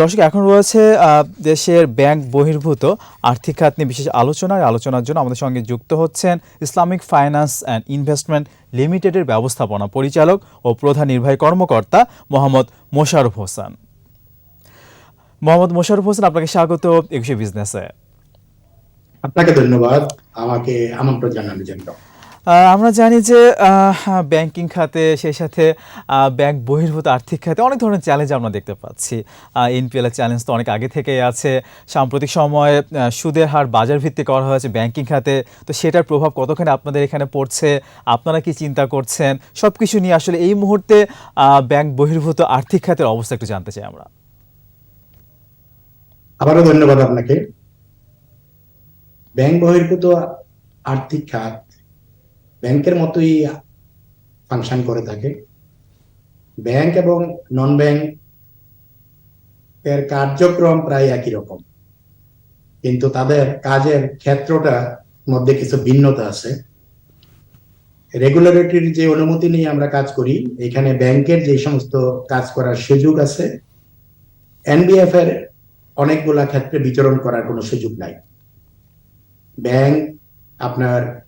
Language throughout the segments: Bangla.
দর্শক, এখন রয়েছে দেশের ব্যাংক বহির্ভূত আর্থিক খাত নিয়ে বিশেষ আলোচনা। আলোচনার জন্য আমাদের সঙ্গে যুক্ত হচ্ছেন ইসলামিক ফাইন্যান্স অ্যান্ড ইনভেস্টমেন্ট লিমিটেডের ব্যবস্থাপনা পরিচালক ও প্রধান নির্বাহী কর্মকর্তা মোহাম্মদ মোশারফ হোসেন। মোহাম্মদ মোশারফ হোসেন, আপনাকে স্বাগত একুশে বিজনেসে। আপনাকে ধন্যবাদ। আমাকে আমন্ত্রণ জানানোর জন্য। আমরা জানি যে ব্যাংকিং খাতে, সেই সাথে ব্যাংক বহির্ভূত আর্থিক খাতে অনেক ধরনের চ্যালেঞ্জ আমরা দেখতে পাচ্ছি। এনপিএল চ্যালেঞ্জ তো অনেক আগে থেকেই আছে। সাম্প্রতিক সময়ে সুদের হার বাজার ভিত্তিক করা হয়েছে ব্যাংকিং খাতে। তো সেটার প্রভাব কতখানি আপনাদের এখানে পড়ছে? আপনারা কি চিন্তা করছেন? সব কিছু নিয়ে আসলে এই মুহূর্তে ব্যাংক বহির্ভূত আর্থিক খাতের অবস্থা একটু জানতে চাই আমরা। আবারও ধন্যবাদ আপনাকে। ব্যাংক বহির্ভূত আর্থিক খাত ব্যাংকের মতোই ফাংশন করে থাকে। ব্যাংক এবং নন ব্যাংক এর কার্যক্রম প্রায় একই রকম। কিন্তু তাদের কাজের ক্ষেত্রটা মধ্যে কিছু ভিন্নতা আছে। রেগুলেটরির যে অনুমতি নিয়ে আমরা কাজ করি, এখানে ব্যাংকের যে সমস্ত কাজ করার সুযোগ আছে এনবিএফ এর অনেকগুলা ক্ষেত্রে বিচরণ করার কোনো সুযোগ নাই। ব্যাংক আপনার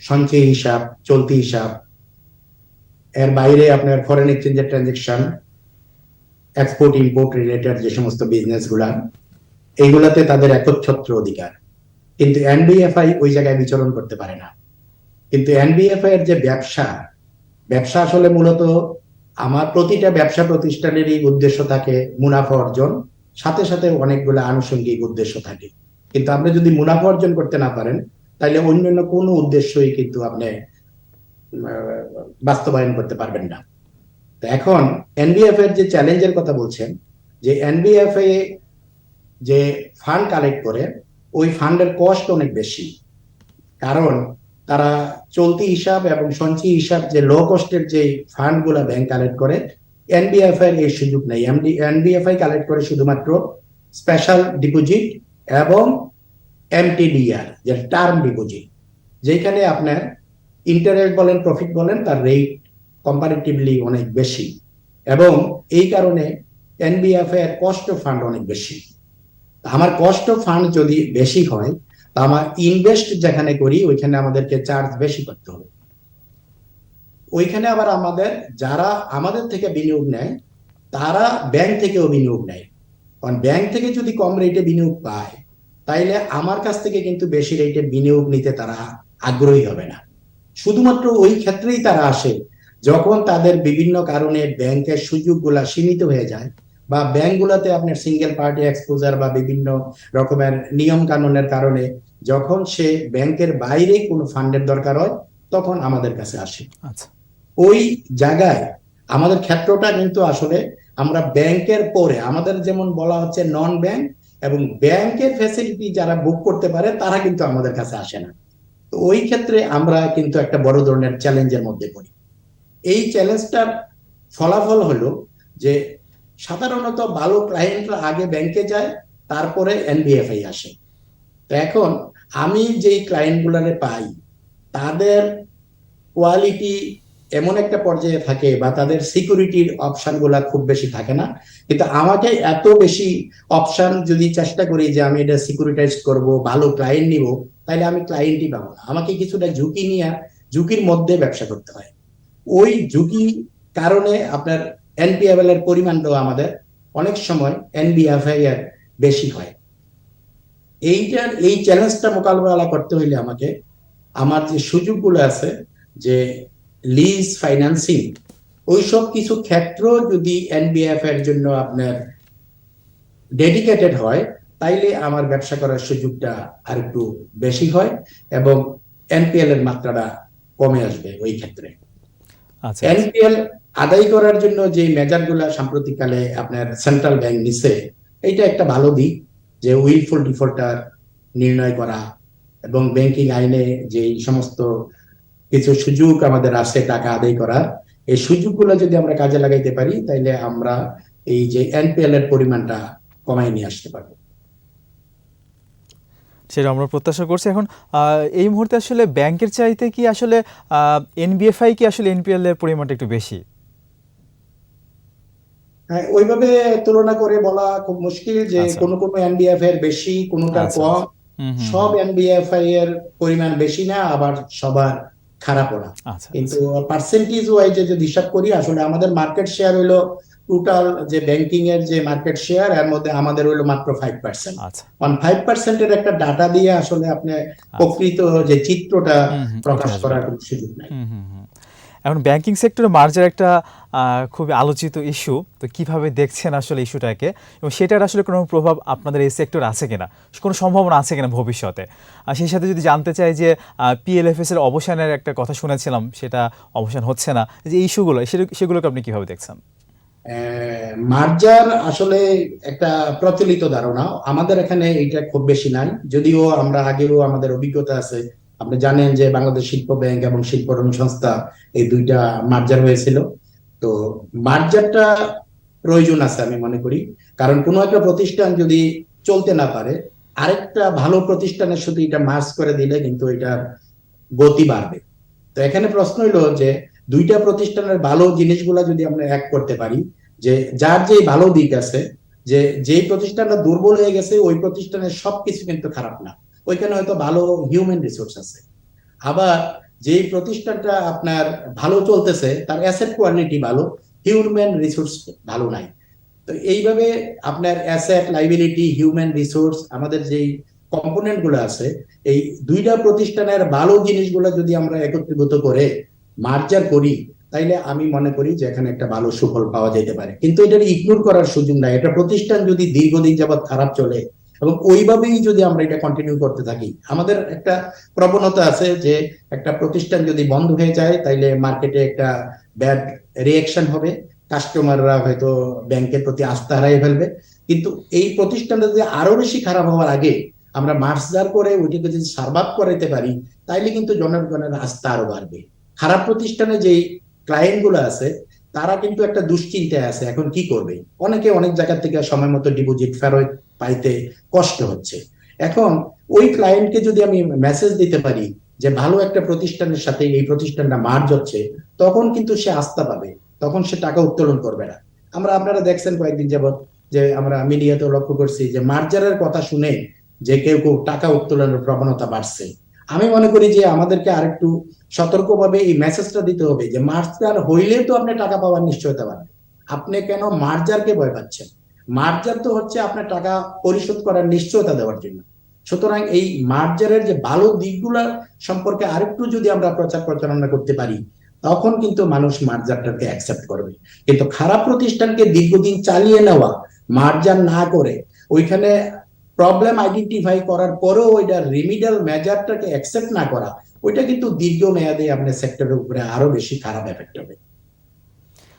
সঞ্চয় হিসাব, চলতি হিসাব। এর বাইরে আপনার ফরেন এক্সচেঞ্জের ট্রানজেকশন এক্সপোর্ট ইম্পোর্ট রিলেটেড যে সমস্ত বিজনেসগুলা, এইগুলাতে তাদের একচ্ছত্র অধিকার। কিন্তু এনবিএফআই ওই জায়গায় বিচরণ করতে পারে না। কিন্তু এনবিএফআই এর যে ব্যবসা ব্যবসা আসলে মূলত আমার প্রতিটা ব্যবসা প্রতিষ্ঠানেরই উদ্দেশ্য থাকে মুনাফা অর্জন, সাথে সাথে অনেকগুলো আনুষঙ্গিক উদ্দেশ্য থাকে। কিন্তু আপনি যদি মুনাফা অর্জন করতে না পারেন তাহলে অন্যান্য কোনো উদ্দেশ্যই কিন্তু আপনি বাস্তবায়ন করতে পারবেন না। তো এখন এনবিএফ এর যে চ্যালেঞ্জের কথা বলছেন, যে এনবিএফ এ যে ফান্ড কালেক্ট করে, ওই ফান্ডের কস্ট অনেক বেশি। কারণ তারা চলতি হিসাব এবং সঞ্চয় হিসাব যে লো কস্টের যে ফান্ডগুলা ব্যাংক কালেক্ট করে এনবিএফ এর এই সুযোগ নেই। এনবিএফআই কালেক্ট করে শুধুমাত্র স্পেশাল ডিপোজিট এবং এমটিডিআর যে টার্ম ডিপোজিট যেখানে আপনার ইন্টারেস্ট বলেন প্রফিট বলেন, তার রেট কম্পারেটিভলি অনেক বেশি। এবং এই কারণে এনবিএফ এর অফ ফান্ড অনেক বেশি। আমার কস্ট অফ ফান্ড যদি বেশি হয়, তা আমার ইনভেস্ট যেখানে করি, ওইখানে আমাদেরকে চার্জ বেশি করতে হবে। ওইখানে আবার আমাদের যারা আমাদের থেকে বিনিয়োগ নেয়, তারা ব্যাংক থেকেও বিনিয়োগ নেয়। কারণ ব্যাংক থেকে যদি কম রেটে বিনিয়োগ পায় তাইলে আমার কাছ থেকে কিন্তু বেশি রেটে বিনিয়োগ নিতে তারা আগ্রহী হবে না। শুধুমাত্র ওই ক্ষেত্রেই তারা আসে যখন তাদের বিভিন্ন কারণে ব্যাংকের সুযোগগুলা সীমিত হয়ে যায় বা ব্যাংকগুলোতে আপনার সিঙ্গেল পার্টি এক্সপোজার বা বিভিন্ন রকমের নিয়ম কানুনের কারণে যখন সে ব্যাংকের বাইরে কোনো ফান্ডের দরকার হয় তখন আমাদের কাছে আসে। আচ্ছা। ওই জায়গায় আমাদের ক্ষেত্রটা কিন্তু আসলে আমরা ব্যাংকের পরে আমাদের যেমন বলা হচ্ছে নন ব্যাংক এবং ব্যাংকের ফ্যাসিলিটি যারা বুক করতে পারে, তারা কিন্তু আমাদের কাছে আসে না। তো ওই ক্ষেত্রে আমরা কিন্তু একটা বড় ধরনের চ্যালেঞ্জের মধ্যে পড়ি। এই চ্যালেঞ্জটার ফলাফল হলো যে, সাধারণত ভালো ক্লায়েন্টরা আগে ব্যাংকে যায়, তারপরে এনবিএফআই আসে। তো এখন আমি যেই ক্লায়েন্টগুলারে পাই, তাদের কোয়ালিটি এমন একটা পর্যায়ে থাকে বা তাদের সিকিউরিটির অপশনগুলা খুব বেশি থাকে না। কিন্তু আমাকে এত বেশি অপশন যদি চেষ্টা করি যে আমি এটা সিকিউরিটাইজ করব, ভালো ক্লায়েন্ট নিব তাহলে আমি ক্লায়েন্টই পাবো না। আমাকে কিছুটা ঝুঁকি নিয়ে, ঝুঁকির মধ্যে ব্যবসা করতে হয়। ওই ঝুঁকি কারণে আপনার এনপিএফএল এর পরিমাণটাও আমাদের অনেক সময় এনবিএফআই এর বেশি হয়। এইটার এই চ্যালেঞ্জটা মোকাবেলা করতে হইলে আমাকে, আমার যে সুযোগগুলো আছে যে লিজ ফাইন্যান্সিং ওইসব কিছু ক্ষেত্র যদি এনবিএফ এর জন্য আপনার ডেডিকেটেড হয় তাইলে আমার ব্যবসা করার সুযোগটা আর একটু বেশি হয় এবং এনপিএল এর মাত্রাটা কমে আসবে ওই ক্ষেত্রে। আচ্ছা এনপিএল আদায় করার জন্য যে মেজারগুলা সাম্প্রতিককালে আপনার সেন্ট্রাল ব্যাংক নিছে এইটা একটা ভালো দিক যে উইলফুল ডিফল্টার নির্ণয় করা এবং ব্যাংকিং আইনে যে সমস্ত কিছু সুযোগ আমাদের আছে টাকা আদায় করার এই সুযোগগুলো যদি আমরা কাজে লাগাইতে পারি তাইলে আমরা এই যে এনপিএল এর পরিমাণটা কমাই নিয়ে আসতে পারব। সেটা আমরা প্রত্যাশা করছি। এখন এই মুহূর্তে আসলে ব্যাংকের চাইতে কি আসলে এনবিএফআই কি আসলে এনপিএল এর পরিমাণটা একটু বেশি? হ্যাঁ, ওইভাবে তুলনা করে বলা খুব মুশকিল যে আচ্ছা। কোনো কোনো এনবিএফ এর বেশি কোনোটা আচ্ছা, কম। হুম, সব এনবিএফআই এর পরিমাণ বেশি না আবার সবার খারাপও না আচ্ছা কিন্তু পার্সেন্টেজ ওয়াইজে যদি হিসাব করি আসলে আমাদের মার্কেট শেয়ার হলো টোটাল যে ব্যাংকিং এর যে মার্কেট শেয়ার এর মধ্যে আমাদের হলো মাত্র ফাইভ পার্সেন্ট আচ্ছা। অন ফাইভ পার্সেন্টের একটা ডাটা দিয়ে আসলে আপনি প্রকৃত যে চিত্রটা প্রকাশ। করার সুযোগ নাই। এখন ব্যাংকিং সেক্টরে মার্জার একটা খুবই আলোচিত ইস্যু তো কীভাবে দেখছেন আসলে ইস্যুটাকে এবং সেটার আসলে কোনো প্রভাব আপনাদের এই সেক্টর আছে কিনা? কোনো সম্ভাবনা আছে কিনা ভবিষ্যতে? আর সেই সাথে যদি জানতে চাই যে পিএলএফএস এর অবসানের একটা কথা শুনেছিলাম, সেটা অবসান হচ্ছে না যে ইস্যুগুলো সেগুলোকে আপনি কীভাবে দেখছেন? মার্জার আসলে একটা প্রচলিত ধারণা। আমাদের এখানে এটা খুব বেশি নাই, যদিও আমরা আগেও আমাদের অভিজ্ঞতা আছে আপনি জানেন যে বাংলাদেশ শিল্প ব্যাংক এবং শিল্পোন্নয়ন সংস্থা এই দুইটা মার্জার হয়েছিল। তো মার্জারটা প্রয়োজন আছে আমি মনে করি। কারণ কোনো একটা প্রতিষ্ঠান যদি চলতে না পারে, আরেকটা ভালো প্রতিষ্ঠানের সাথে এটা মার্জ করে দিলে কিন্তু এটার গতি বাড়বে। তো এখানে প্রশ্ন হলো যে দুইটা প্রতিষ্ঠানের ভালো জিনিসগুলা যদি আমরা এক করতে পারি, যে যার যে ভালো দিক আছে, যে যেই প্রতিষ্ঠানটা দুর্বল হয়ে গেছে, ওই প্রতিষ্ঠানের সবকিছু কিন্তু খারাপ না। ওইখানে হয়তো ভালো হিউম্যান রিসোর্স আছে। আবার যেই প্রতিষ্ঠানটা আপনার ভালো চলতেছে, তার অ্যাসেট কোয়ালিটি ভালো হিউম্যান রিসোর্স ভালো নাই। তো এইভাবে আপনার অ্যাসেট লাইবিলিটি হিউম্যান রিসোর্স আমাদের যেই কম্পোনেন্টগুলো আছে, এই দুইটা প্রতিষ্ঠানের ভালো জিনিসগুলো যদি আমরা একত্রীভূত করে মার্জার করি, তাইলে আমি মনে করি যে এখানে একটা ভালো সুফল পাওয়া যেতে পারে। কিন্তু এটা ইগনোর করার সুযোগ নাই। এটা প্রতিষ্ঠান যদি দীর্ঘদিন যাবৎ খারাপ চলে এবং ওইভাবেই যদি আমরা এটা কন্টিনিউ করতে থাকি, আমাদের একটা প্রবণতা আছে যে একটা প্রতিষ্ঠান যদি বন্ধ হয়ে যায়, তাইলে মার্কেটে একটা ব্যাড রিয়াকশন হবে। কাস্টমাররা হয়তো ব্যাংকের প্রতি আস্থা হারিয়ে ফেলবে। কিন্তু এই প্রতিষ্ঠানটা যদি আরও বেশি খারাপ হওয়ার আগে আমরা মার্জার করে ওইটাকে যদি সার্ভাইভ করাইতে পারি, তাইলে কিন্তু জনগণের আস্থা আরও বাড়বে। খারাপ প্রতিষ্ঠানে যেই ক্লায়েন্টগুলো আছে, তারা কিন্তু একটা দুশ্চিন্তায় আছে, এখন কি করবে? অনেকে অনেক জায়গা থেকে সময় মতো ডিপোজিট ফেরত পাইতে কষ্ট হচ্ছে। এখন ওই ক্লায়েন্টকে যদি আমি মেসেজ দিতে পারি যে ভালো একটা প্রতিষ্ঠানের সাথে এই প্রতিষ্ঠানটা মার্জ হচ্ছে, তখন কিন্তু সে আস্থা পাবে, তখন সে টাকা উত্তোলন করবে না। আমরা আপনারা দেখছেন কয়েকদিন যাবত যে আমরা মিডিয়াতেও লক্ষ্য করছি যে মার্জারের কথা শুনে যে কেউ কেউ টাকা উত্তোলনের প্রবণতা বাড়ছে। আমি মনে করি যে আমাদেরকে আরেকটু সতর্কভাবে এই মেসেজটা দিতে হবে যে মার্জার হইলে তো আপনি টাকা পাওয়ার নিশ্চয়তা পাবেন আপনি কেন মার্জারকে ভয় পাচ্ছেন? মার্জার তো হচ্ছে আপনার টাকা পরিশোধ করার নিশ্চয়তা দেওয়ার জন্য। সুতরাং এই মার্জারের যে ভালো দিকগুলা সম্পর্কে আরেকটু যদি আমরা প্রচার প্রচারণা করতে পারি, তখন কিন্তু মানুষ মার্জারটাকে অ্যাকসেপ্ট করবে। কিন্তু খারাপ প্রতিষ্ঠানকে দীর্ঘদিন চালিয়ে নেওয়া, মার্জার না করে, ওইখানে প্রবলেম আইডেন্টিফাই করার পরেও ওইটা রিমিডাল মেজারটাকে অ্যাকসেপ্ট না করা, ওইটা কিন্তু দীর্ঘ মেয়াদে আপনার সেক্টরের উপরে আরও বেশি খারাপ এফেক্ট হবে।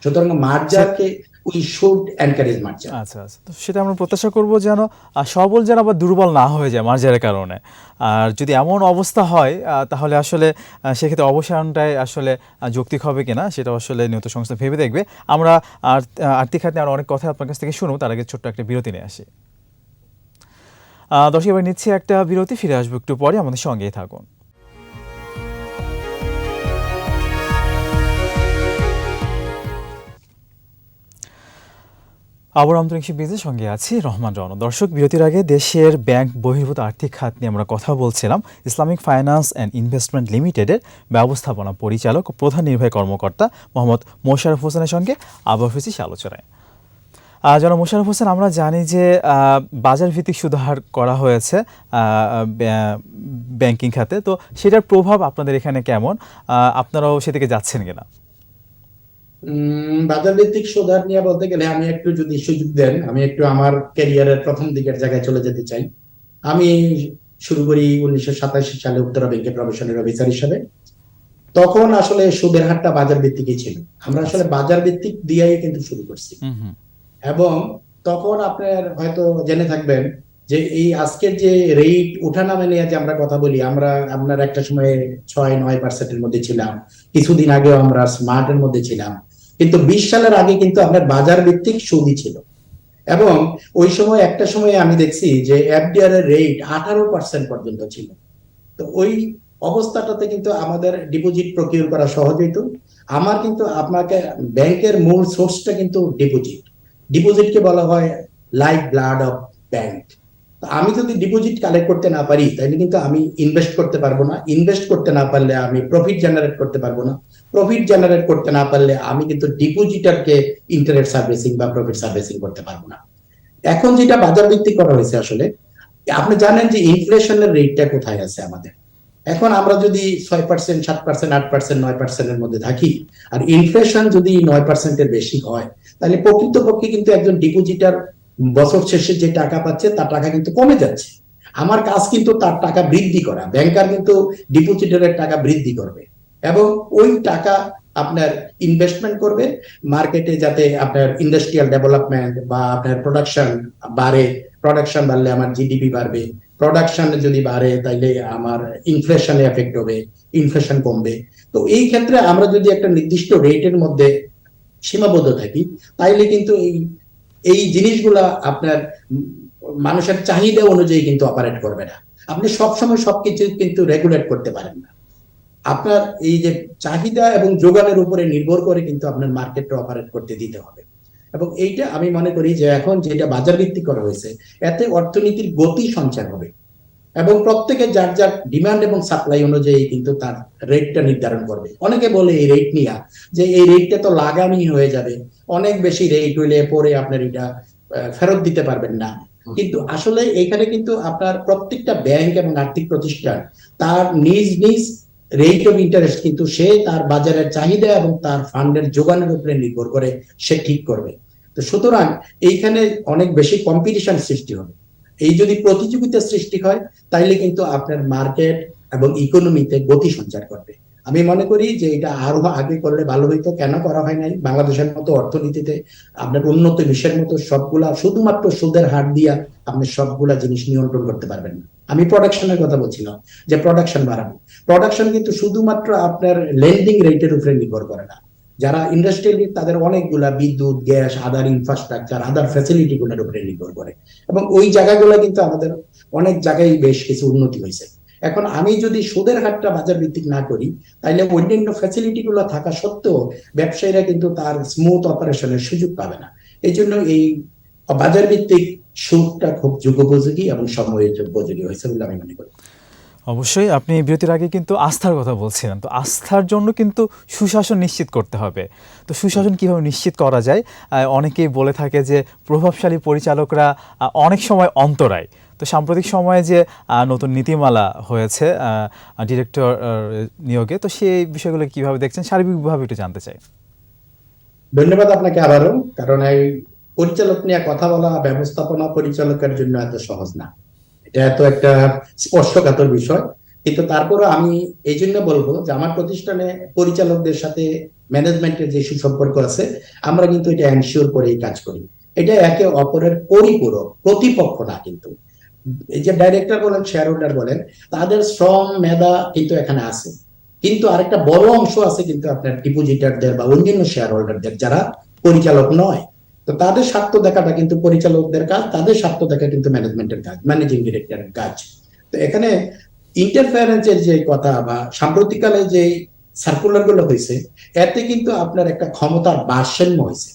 সুতরাং মার্জারকে উই শুড এনকারেজ মার্জার। আচ্ছা আচ্ছা। তো সেটা আমরা প্রত্যাশা করব যেন সবল যেন আবার দুর্বল না হয়ে যায় মার্জারের কারণে। আর যদি এমন অবস্থা হয় তাহলে আসলে সেক্ষেত্রে অবসানটাই আসলে যৌক্তিক হবে কিনা সেটা আসলে নিয়ত সংস্থা ভেবে দেখবে। আমরা আর আর্থিক খাত আরও অনেক কথা আপনার কাছ থেকে শুনব, তার আগে ছোট্ট একটা বিরতি নিয়ে আসি। দর্শক, এবার নিচ্ছি একটা বিরতি, ফিরে আসব একটু পরে, আমাদের সঙ্গেই থাকুন। আবার অন্তরিক্ষ বিজের সঙ্গে আছি রহমান রন দর্শক, বিরতির আগে দেশের ব্যাংক বহির্ভূত আর্থিক খাত নিয়ে আমরা কথা বলছিলাম। ইসলামিক ফাইন্যান্স অ্যান্ড ইনভেস্টমেন্ট লিমিটেডের ব্যবস্থাপনা পরিচালক, প্রধান নির্বাহী কর্মকর্তা মোহাম্মদ মোশারফ হোসেনের সঙ্গে আবার হয়েছি আলোচনায়। জনাব মোশারফ হোসেন, আমরা জানি যে বাজার ভিত্তিক সুধার করা হয়েছে ব্যাংকিং খাতে। তো সেটার প্রভাব আপনাদের এখানে কেমন? আপনারাও সেদিকে যাচ্ছেন কিনা? বাজার ভিত্তিক সুধার নিয়ে বলতে গেলে আমি একটু যদি সুযোগ দেন আমি একটু আমার ক্যারিয়ারের প্রথম দিকের জায়গায় চলে যেতে চাই। আমি শুরু করি উনিশশো সাতাশি সালে উত্তরা ব্যাংকে প্রফেশনাল অফিসার হিসেবে। তখন আসলে সুদের হারটা বাজার ভিত্তিকই ছিল। আমরা আসলে বাজার ভিত্তিক দিয়েই কিন্তু শুরু করছি। এবং তখন আপনার হয়তো জেনে থাকবেন যে এই আজকের যে রেট ওঠানামা নিয়ে যে আমরা কথা বলি আমরা আপনার একটা সময় ছয় নয় পার্সেন্টের মধ্যে ছিলাম। কিছুদিন আগেও আমরা স্মার্টের মধ্যে ছিলাম। কিন্তু বিশ সালের আগে কিন্তু আপনার বাজার ভিত্তিক সুদই ছিল। এবং ওই সময় একটা সময় আমি দেখছি যে এফডিআর এর রেট আঠারো পার্সেন্ট পর্যন্ত ছিল। তো ওই অবস্থাটাতে কিন্তু আমাদের ডিপোজিট প্রকিউর করা সহজ হইতো। আমার কিন্তু আপনাকে ব্যাংকের মূল সোর্সটা কিন্তু ডিপোজিট ডিপোজিটকে বলা হয় লাইফ ব্লাড অফ ব্যাংক আমি যদি ডিপোজিট কালেক্ট করতে না পারি, তাহলে কিন্তু আমি ইনভেস্ট করতে পারব না। ইনভেস্ট করতে না পারলে আমি প্রফিট জেনারেট করতে পারব না। প্রফিট জেনারেট করতে না পারলে আমি কিন্তু ডিপোজিটারকে ইন্টারেস্ট সার্ভিসিং বা প্রফিট সার্ভিসিং করতে পারব না। এখন যেটা বাজার ভিত্তিক করা হয়েছে আসলে, আপনি জানেন যে ইনফ্লেশনের রেটটা কোথায় আছে আমাদের। এখন আমরা যদি ছয় পার্সেন্ট সাত পার্সেন্ট আট পার্সেন্ট নয় পার্সেন্টের মধ্যে থাকি, আর ইনফ্লেশন যদি নয় পার্সেন্টের বেশি হয়, তাহলে প্রকৃতপক্ষে কিন্তু একজন ডিপোজিটার বছর শেষে যে টাকা পাচ্ছে, তার টাকা কিন্তু কমে যাচ্ছে। আমার কাজ কিন্তু তার টাকা বৃদ্ধি করা ব্যাংকার কিন্তু ডিপোজিটরের টাকা বৃদ্ধি করবে। এবং ওই টাকা আপনার ইনভেস্টমেন্ট করবে মার্কেটে যাতে আপনার ইন্ডাস্ট্রিয়াল ডেভেলপমেন্ট বা আপনার প্রোডাকশন বাড়ে প্রোডাকশন বাড়লে আমার জিডিপি বাড়বে প্রোডাকশন যদি বাড়ে, তাইলে আমার ইনফ্লেশনে এফেক্ট হবে ইনফ্লেশন কমবে। তো এই ক্ষেত্রে আমরা যদি একটা নির্দিষ্ট রেটের মধ্যে সীমাবদ্ধ থাকি, তাইলে কিন্তু এই এই জিনিসগুলা আপনার মানুষের চাহিদা অনুযায়ী কিন্তু অপারেট করবে না। আপনি সবসময় সবকিছু কিন্তু রেগুলেট করতে পারেন না। আপনার এই যে চাহিদা এবং যোগানের উপরে নির্ভর করে কিন্তু আপনার মার্কেটটা অপারেট করতে দিতে হবে। এবং এইটা আমি মনে করি যে এখন যেটা বাজার ভিত্তিক করা হয়েছে, এতে অর্থনীতির গতি সঞ্চার হবে। এবং প্রত্যেকে যার যার ডিমান্ড এবং সাপ্লাই অনুযায়ী কিন্তু তার রেটটা নির্ধারণ করবে। অনেকে বলে এই রেট নিয়ে, যে এই রেটটা তো লাগামই হয়ে যাবে। অনেক বেশি রেট হইলে পরে আপনার এটা ফেরত দিতে পারবেন না। কিন্তু আসলে এখানে কিন্তু আপনার প্রত্যেকটা ব্যাংক এবং আর্থিক প্রতিষ্ঠান তার নিজ নিজ রেট অফ ইন্টারেস্ট কিন্তু সে তার বাজারের চাহিদা এবং তার ফান্ডের যোগানের উপরে নির্ভর করে সে ঠিক করবে। তো সুতরাং এইখানে অনেক বেশি কম্পিটিশন সৃষ্টি হবে। এই যদি প্রতিযোগিতা সৃষ্টি হয় তাইলে কিন্তু আপনার মার্কেট এবং ইকোনমিতে গতি সঞ্চার করবে। আমি মনে করি যে এটা আরও আগে করলে ভালো হইতো। কেন করা হয় নাই? বাংলাদেশের মতো অর্থনীতিতে আপনার উন্নত বিশ্বের মতো সবগুলা, শুধুমাত্র সুদের হার দিয়া আপনি সবগুলা জিনিস নিয়ন্ত্রণ করতে পারবেন না। আমি প্রোডাকশনের কথা বলছিলাম, যে প্রোডাকশন বাড়াবো প্রোডাকশন কিন্তু শুধুমাত্র আপনার লেন্ডিং রেটের উপরে নির্ভর করে না। যারা ইন্ডাস্ট্রিয়ালি তাদের অনেকগুলা বিদ্যুৎ, gas other infrastructure other facility গুলোর উপরে নির্ভর করে। এবং ওই জায়গাগুলো কিন্তু আমাদের অনেক জায়গায় বেশ কিছু উন্নতি হয়েছে। এখন আমি যদি সুদের হারটা বাজার ভিত্তিক না করি তাহলে অন্যান্য ফ্যাসিলিটি গুলো থাকা সত্ত্বেও ব্যবসায়ীরা কিন্তু তার স্মুথ অপারেশনের সুযোগ পাবে না। এই জন্য এই বাজার ভিত্তিক সুদটা খুব যুগোপযোগী এবং সময় উপযোগী হয়েছে বলে আমি মনে করি। অবশ্যই আপনি বিরতির আগে কিন্তু আস্থার কথা বলছিলেন তো আস্থার জন্য কিন্তু সুশাসন নিশ্চিত করতে হবে। তো সুশাসন কীভাবে নিশ্চিত করা যায়? অনেকেই বলে থাকে যে প্রভাবশালী পরিচালকরা অনেক সময় অন্তরায়। তো সাম্প্রতিক সময়ে যে নতুন নীতিমালা হয়েছে ডিরেক্টর নিয়োগে, তো সেই বিষয়গুলো কীভাবে দেখছেন? সার্বিকভাবে একটু জানতে চাই। ধন্যবাদ আপনাকে আবারও, কারণ এই পরিচালক নিয়ে কথা বলা, ব্যবস্থাপনা পরিচালকের জন্য এত সহজ না। এটা এত একটা স্পর্শকাতর বিষয়। কিন্তু তারপরে আমি এই জন্য বলব যে, আমার প্রতিষ্ঠানে পরিচালকদের সাথে ম্যানেজমেন্টের যে সুসম্পর্ক আছে, আমরা কিন্তু এটা এনশিওর করে কাজ করি। এটা একে অপরের পরিপূরক, প্রতিপক্ষ না কিন্তু। এই যে ডাইরেক্টর বলেন শেয়ার হোল্ডার বলেন, তাদের শ্রম মেধা কিন্তু এখানে আছে। কিন্তু আরেকটা বড় অংশ আছে কিন্তু আপনার ডিপোজিটারদের বা অন্যান্য শেয়ার হোল্ডারদের যারা পরিচালক নয়। তো তাদের স্বার্থ দেখাটা কিন্তু পরিচালকদের কাজ, তাদের স্বার্থ দেখা কিন্তু ম্যানেজমেন্টের কাজ ম্যানেজিং ডিরেক্টরের কাজ। তো এখানে ইন্টারফারেন্সের যে কথা বা সাম্প্রতিককালে যে সার্কুলারগুলো হয়েছে, এতে কিন্তু আপনার একটা ক্ষমতার ভারসাম্য হয়েছে।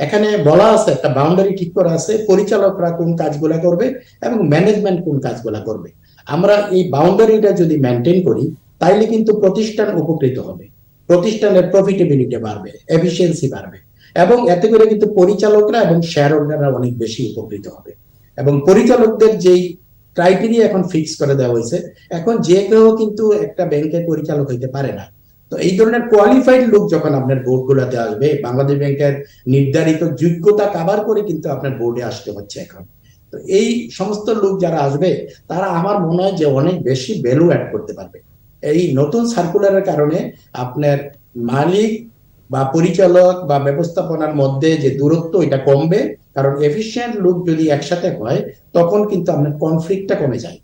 এখানে বলা আছে, একটা বাউন্ডারি ঠিক করা আছে, পরিচালকরা কোন কাজগুলা করবে এবং ম্যানেজমেন্ট কোন কাজগুলা করবে। আমরা এই বাউন্ডারিটা যদি মেনটেন করি, তাইলে কিন্তু প্রতিষ্ঠান উপকৃত হবে। প্রতিষ্ঠানের প্রফিটেবিলিটি বাড়বে এফিসিয়েন্সি বাড়বে। এবং এতে করে কিন্তু পরিচালকরা এবং শেয়ার হোল্ডাররা অনেক বেশি উপকৃত হবে। এবং পরিচালকদের যেই ক্রাইটেরিয়া এখন ফিক্স করে দেওয়া হয়েছে, এখন যে কেউ কিন্তু একটা ব্যাংকের পরিচালক হইতে পারে না। তো এই ধরনের কোয়ালিফাইড লোক যখন আপনার বোর্ড গুলাতে আসবে, বাংলাদেশ ব্যাংকের নির্ধারিত যোগ্যতা কাভার করে কিন্তু আপনার বোর্ডে আসতে হচ্ছে এখন। তো এই সমস্ত লোক যারা আসবে, তারা আমার মনে হয় যে অনেক বেশি ভ্যালু অ্যাড করতে পারবে। এই নতুন সার্কুলারের কারণে আপনার মালিক বা পরিচালক বা ব্যবস্থাপনার মধ্যে যে দূরত্ব, এটা কমবে। কারণ এফিসিয়েন্ট লোক যদি একসাথে হয়, তখন কিন্তু আপনার কনফ্লিক্টটা কমে যায়।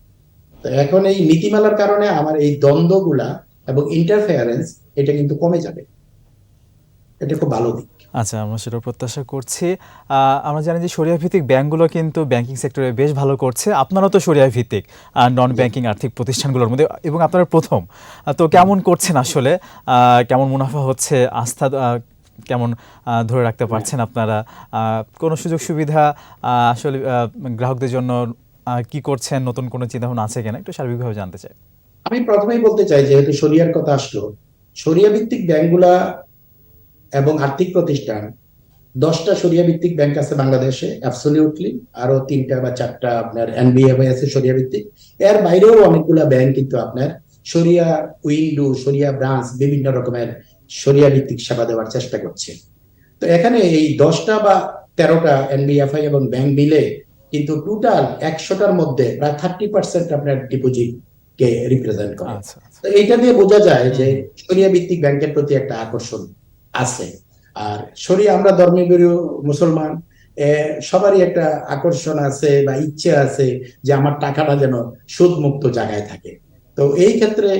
তো এখন এই নীতিমালার কারণে আমার এই দ্বন্দ্বগুলা এবং ইন্টারফেয়ারেন্স এটা কিন্তু কমে যাবে। এটা খুব ভালো দিক। আচ্ছা আমরা সেটা প্রত্যাশা করছি। আমরা জানি যে সরিয়া ভিত্তিক ব্যাংকগুলো কিন্তু ব্যাংকিং সেক্টরে বেশ ভালো করছে। আপনারা তো সরিয়া ভিত্তিক নন ব্যাংকিং আর্থিক প্রতিষ্ঠানগুলোর মধ্যে এবং আপনারা প্রথম। তো কেমন করছেন আসলে? কেমন মুনাফা হচ্ছে? আস্থা কেমন ধরে রাখতে পারছেন আপনারা? কোনো সুযোগ সুবিধা আসলে গ্রাহকদের জন্য কি করছেন? নতুন কোনো চিন্তাভাবনা আছে কিনা? একটু সার্বিকভাবে জানতে চাই। আমি প্রথমেই বলতে চাই, যেহেতু শরিয়ার কথা আসলো শরিয়া ভিত্তিক ব্যাংকগুলা এবং আর্থিক প্রতিষ্ঠান, দশটা শরিয়া ভিত্তিক ব্যাংক আছে বাংলাদেশে অ্যাবসলিউটলি আরও তিনটা বা চারটা আপনার এনবিএফআই আছে শরিয়া ভিত্তিক এর বাইরেও অনেকগুলা ব্যাংক কিন্তু আপনার শরিয়া উইন্ডো, শরিয়া ব্রাঞ্চ, বিভিন্ন রকমের শরিয়া ভিত্তিক সেবা দেওয়ার চেষ্টা করছে। তো এখানে এই দশটা বা তেরোটা এনবিএফআই এবং ব্যাংক মিলে কিন্তু টোটাল একশোটার মধ্যে প্রায় থার্টি পার্সেন্ট আপনার ডিপোজিট কে রিপ্রেজেন্ট করে। আচ্ছা আচ্ছা। তো এইটা দিয়ে বোঝা যায় যে শরিয়া ভিত্তিক ব্যাংকের প্রতি একটা আকর্ষণ আছে। আর শরিয়া আমরা ধর্মীয় মুসলমান সবারই একটা আকর্ষণ আছে বা ইচ্ছে আছে যে আমার টাকাটা যেন সুদ মুক্ত জায়গায় থাকে। তো এই ক্ষেত্রে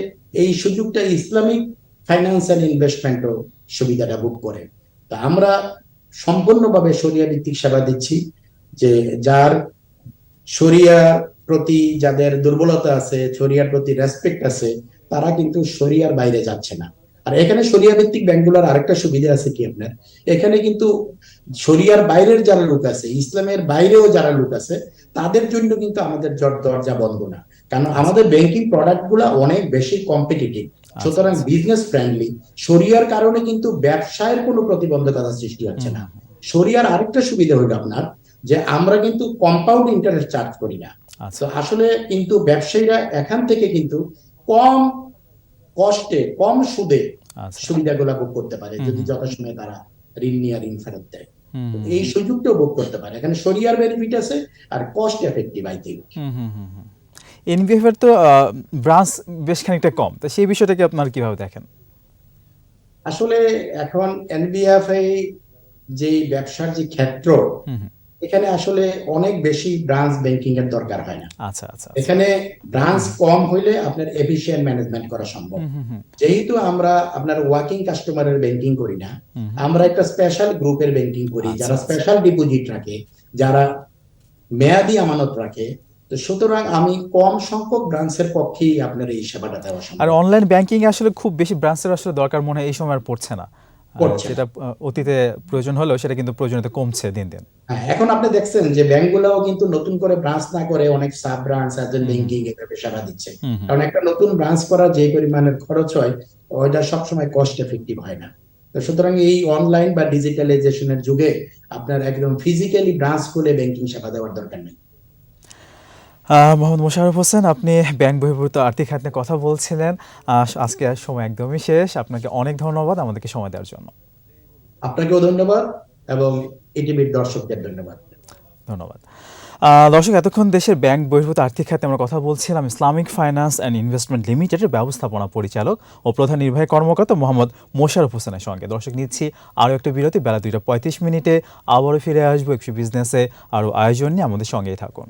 এই সুযোগটা ইসলামিক ফাইন্যান্সিয়াল ইনভেস্টমেন্টও সুবিধাটা বুক করে। তা আমরা সম্পূর্ণভাবে শরিয়া ভিত্তিক সেবা দিচ্ছি যে যার শরিয়ার প্রতি যাদের দুর্বলতা আছে শরিয়ার প্রতি রেসপেক্ট আছে তারা কিন্তু শরিয়ার বাইরে যাচ্ছে না। আর এখানে শরিয়া ভিত্তিক ব্যাংকগুলোর আরেকটা সুবিধা আছে কি আপনার? এখানে কিন্তু শরিয়ার বাইরের যারা লোক আছে ইসলামের বাইরেও যারা লোক আছে তাদের জন্য কিন্তু আমাদের জট- দরজা বন্ধ না। কারণ আমাদের ব্যাংকিং প্রোডাক্টগুলা অনেক বেশি কম্পিটিটিভ সুতরাং বিজনেস ফ্রেন্ডলি শরিয়ার কারণে কিন্তু ব্যবসায়ের কোনো প্রতিবন্ধকতা সৃষ্টি হচ্ছে না। শরিয়ার আরেকটা সুবিধা হলো আপনার যে আমরা কিন্তু কম্পাউন্ড ইন্টারেস্ট চার্জ করি না। আচ্ছা। তো আসলে কিন্তু ব্যবসায়ীরা এখান থেকে কিন্তু কম কষ্টে কম সুদে আচ্ছা। সুবিধাগুলো ভোগ করতে পারে যদি। যথাসময়ে তারা ঋণ নিয়ে ঋণ ফেরত দেয়। এই সুযোগটাও ভোগ করতে পারে। এখানে শরিয়ার বেনিফিট আছে আর cost effective I think. NBF এর তো ব্রাঞ্চ বেশ খানিকটা কম। তো সেই বিষয়টাকে আপনার কীভাবে দেখেন? আসলে এখন এনবিএফআই যে ব্যবসার যে ক্ষেত্র। এখানে আসলে অনেক বেশি ব্রাঞ্চ ব্যাংকিং এর দরকার হয় না আচ্ছা আচ্ছা এখানে ব্রাঞ্চ কম হইলে আপনার এফিসিয়েন্ট ম্যানেজমেন্ট করা সম্ভব যেহেতু আমরা আপনার ওয়ার্কিং কাস্টমারের ব্যাংকিং করি না। আমরা একটা স্পেশাল গ্রুপের ব্যাংকিং করি আচ্ছা, যারা আচ্ছা। স্পেশাল ডিপোজিট রাখে যারা মেয়াদি আমানত রাখে তো সুতরাং আমি কম সংখ্যক ব্রাঞ্চের পক্ষেই আপনার এই সেবাটা দেওয়া আর অনলাইন ব্যাংকিং আসলে খুব বেশি ব্রাঞ্চের আসলে দরকার মনে হয় এই সময় আর পড়ছে না। যেটা অতীতে প্রয়োজন হলেও সেটা কিন্তু প্রয়োজনীয়তা কমছে দিন দিন। হ্যাঁ, এখন আপনি দেখছেন যে ব্যাংকগুলোও কিন্তু নতুন করে ব্রাঞ্চ না করে অনেক সাব ব্রাঞ্চ এজেন্ট ব্যাংকিং এভাবে সেবা দিচ্ছে। কারণ একটা নতুন ব্রাঞ্চ করা যে পরিমাণের খরচ হয় ওইটা সবসময় কস্ট এফেক্টিভ হয় না। তো সুতরাং এই অনলাইন বা ডিজিটালাইজেশনের যুগে আপনার একদম ফিজিক্যালি ব্রাঞ্চ খুলে ব্যাংকিং সেবা দেওয়ার দরকার নেই। মোহাম্মদ মোশাররফ হোসেন আপনি ব্যাংক বহির্ভূত আর্থিক খাত নিয়ে কথা বলছিলেন। আজকে আর সময় একদমই শেষ। আপনাকে অনেক ধন্যবাদ আমাদেরকে সময় দেওয়ার জন্য। আপনাকেও ধন্যবাদ এবং ইটিভির দর্শকদের ধন্যবাদ। ধন্যবাদ। দর্শক এতক্ষণ দেশের ব্যাংক বহির্ভূত আর্থিক খাতে আমরা কথা বলছিলাম। ইসলামিক ফাইন্যান্স অ্যান্ড ইনভেস্টমেন্ট লিমিটেডের ব্যবস্থাপনা পরিচালক ও প্রধান নির্বাহী কর্মকর্তা মোহাম্মদ মোশারফ হোসেনের সঙ্গে। দর্শক নিচ্ছি আরও একটা বিরতি। বেলা দুইটা পঁয়ত্রিশ মিনিটে আবারও ফিরে আসব। একটু বিজনেসে আরও আয়োজন নিয়ে আমাদের সঙ্গেই থাকুন।